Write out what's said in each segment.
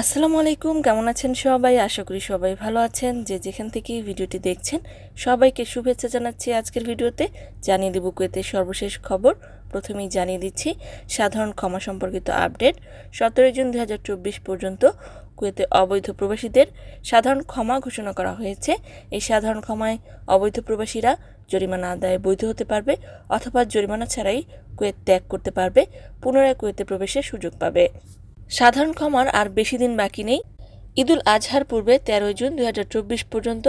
আসসালামু আলাইকুম, কেমন আছেন সবাই? আশা করি সবাই ভালো আছেন। যে যেখান থেকে ভিডিওটি দেখছেন, সবাইকে শুভেচ্ছা জানাচ্ছি আজকের ভিডিওতে। জানিয়ে দেব কুয়েতের সর্বশেষ খবর। প্রথমেই জানিয়ে দিচ্ছি, সাধারণ ক্ষমা সম্পর্কিত আপডেট। সতেরোই জুন দু হাজার চব্বিশ পর্যন্ত কুয়েতে অবৈধ প্রবাসীদের সাধারণ ক্ষমা ঘোষণা করা হয়েছে। এই সাধারণ ক্ষমায় অবৈধ প্রবাসীরা জরিমানা আদায়ে বৈধ হতে পারবে অথবা জরিমানা ছাড়াই কুয়েত ত্যাগ করতে পারবে, পুনরায় কুয়েতে প্রবেশের সুযোগ পাবে। সাধারণ ক্ষমার আর বেশি দিন বাকি নেই। ঈদুল আজহার পূর্বে তেরোই জুন দু হাজার চব্বিশ পর্যন্ত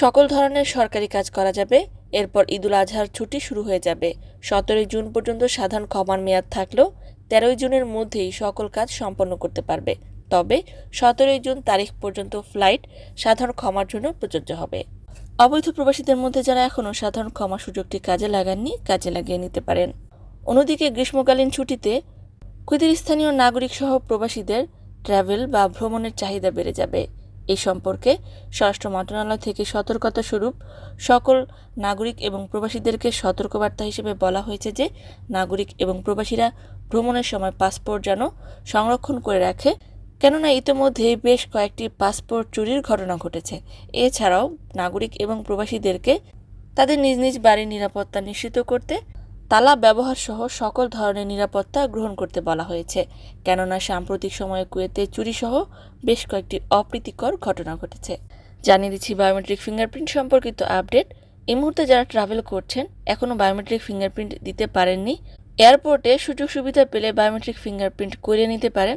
সকল ধরনের সরকারি কাজ করা যাবে। এরপর ঈদুল আজহার ছুটি শুরু হয়ে যাবে। সতেরোই জুন পর্যন্ত সাধারণ ক্ষমার মেয়াদ থাকলেও তেরোই জুনের মধ্যেই সকল কাজ সম্পন্ন করতে পারবে। তবে সতেরোই জুন তারিখ পর্যন্ত ফ্লাইট সাধারণ ক্ষমার জন্য প্রযোজ্য হবে। অবৈধ প্রবাসীদের মধ্যে যারা এখনও সাধারণ ক্ষমা সুযোগটি কাজে লাগাননি, কাজে লাগিয়ে নিতে পারেন। অন্যদিকে গ্রীষ্মকালীন ছুটিতে কুয়েতের স্থানীয় নাগরিক সহ প্রবাসীদের ট্রাভেল বা ভ্রমণের চাহিদা বেড়ে যাবে। এই সম্পর্কে স্বরাষ্ট্র মন্ত্রণালয় থেকে সতর্কতা স্বরূপ সকল নাগরিক এবং প্রবাসীদেরকে সতর্কবার্তা হিসেবে বলা হয়েছে যে, নাগরিক এবং প্রবাসীরা ভ্রমণের সময় পাসপোর্ট যেন সংরক্ষণ করে রাখে। কেননা ইতিমধ্যে বেশ কয়েকটি পাসপোর্ট চুরির ঘটনা ঘটেছে। এছাড়াও নাগরিক এবং প্রবাসীদেরকে তাদের নিজ নিজ বাড়ির নিরাপত্তা নিশ্চিত করতে তালা ব্যবহার সহ সকল ধরনের নিরাপত্তা গ্রহণ করতে বলা হয়েছে। কেননা সাম্প্রতিক সময়ে কুয়েতে চুরি সহ বেশ কয়েকটি অপ্রীতিকর ঘটনা ঘটেছে। জানিয়ে দিচ্ছি, বায়োমেট্রিক ফিঙ্গারপ্রিন্ট সম্পর্কিত আপডেট। এই মুহূর্তে যারা ট্রাভেল করছেন এখনও বায়োমেট্রিক ফিঙ্গারপ্রিন্ট দিতে পারেননি। এয়ারপোর্টে সুযোগ সুবিধা পেলে বায়োমেট্রিক ফিঙ্গারপ্রিন্ট করিয়ে নিতে পারেন।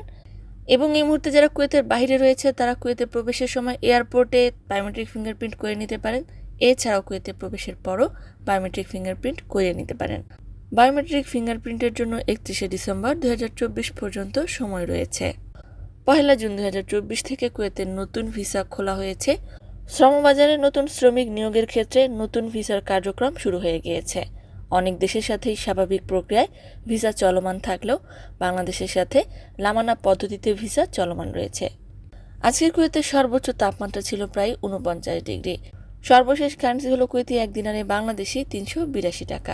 এবং এই মুহূর্তে যারা কুয়েতের বাইরে রয়েছে, তারা কুয়েতে প্রবেশের সময় এয়ারপোর্টে বায়োমেট্রিক ফিঙ্গারপ্রিন্ট করে নিতে পারেন। এছাড়াও কুয়েতে প্রবেশের পরও বায়োমেট্রিক ফিঙ্গারপ্রিন্ট করিয়ে নিতে পারেন। বায়োমেট্রিক ফিঙ্গারপ্রিন্টের জন্য একত্রিশে ডিসেম্বর দুই হাজার চব্বিশ পর্যন্ত সময় রয়েছে। পহেলা জুন দুই হাজার চব্বিশ থেকে কুয়েতের নতুন ভিসা খোলা হয়েছে। শ্রমবাজারে নতুন শ্রমিক নিয়োগের ক্ষেত্রে নতুন ভিসার কার্যক্রম শুরু হয়ে গিয়েছে। অনেক দেশের সাথেই স্বাভাবিক প্রক্রিয়ায় ভিসা চলমান থাকলেও বাংলাদেশের সাথে লামানা পদ্ধতিতে ভিসা চলমান রয়েছে। আজকের কুয়েতে সর্বোচ্চ তাপমাত্রা ছিল প্রায় উনপঞ্চাশ ডিগ্রি। সর্বশেষ কারেন্সি হলো কুয়েতি এক দিনারে বাংলাদেশি তিনশো বিরাশি টাকা।